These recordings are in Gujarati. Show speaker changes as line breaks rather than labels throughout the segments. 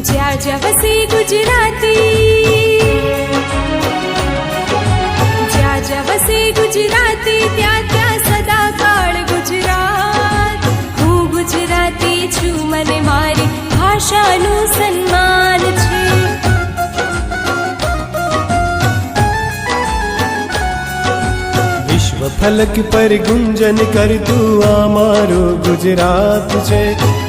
જ્યાં જ્યાં વસે ગુજરાતી જ્યાં જ્યાં વસે ગુજરાતી ત્યાં ત્યાં સદા કાળ ગુજરાત હું ગુજરાતી છું મને મારી ભાષાનું સન્માન છે
વિશ્વ ફલક પર ગુંજન કરતું આ મારું ગુજરાત છે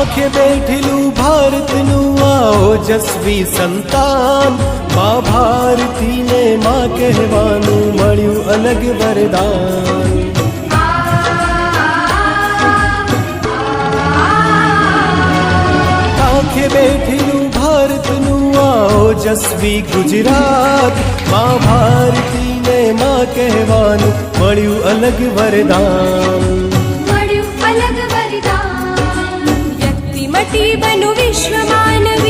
કાંખે બેઠેલું ભારતનું આ ઓજસ્વી સંતાન મા ભારતીને મા કહેવાનું મળ્યું અલગ વરદાન કાંખે બેઠેલું ભારતનું આ ઓજસ્વી ગુજરાત મા ભારતીને મા કહેવાનું મળ્યું અલગ વરદાન
मति बनु
विश्वमानवी।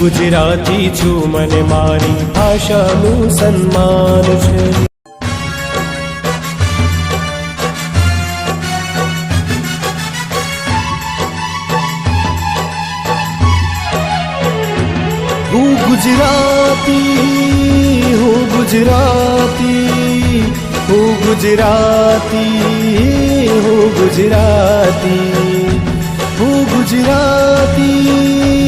ગુજરાતી છું, મને મારી ભાષાનું સન્માન છે. હું ગુજરાતી હું ગુજરાતી હું ગુજરાતી હું ગુજરાતી હું ગુજરાતી.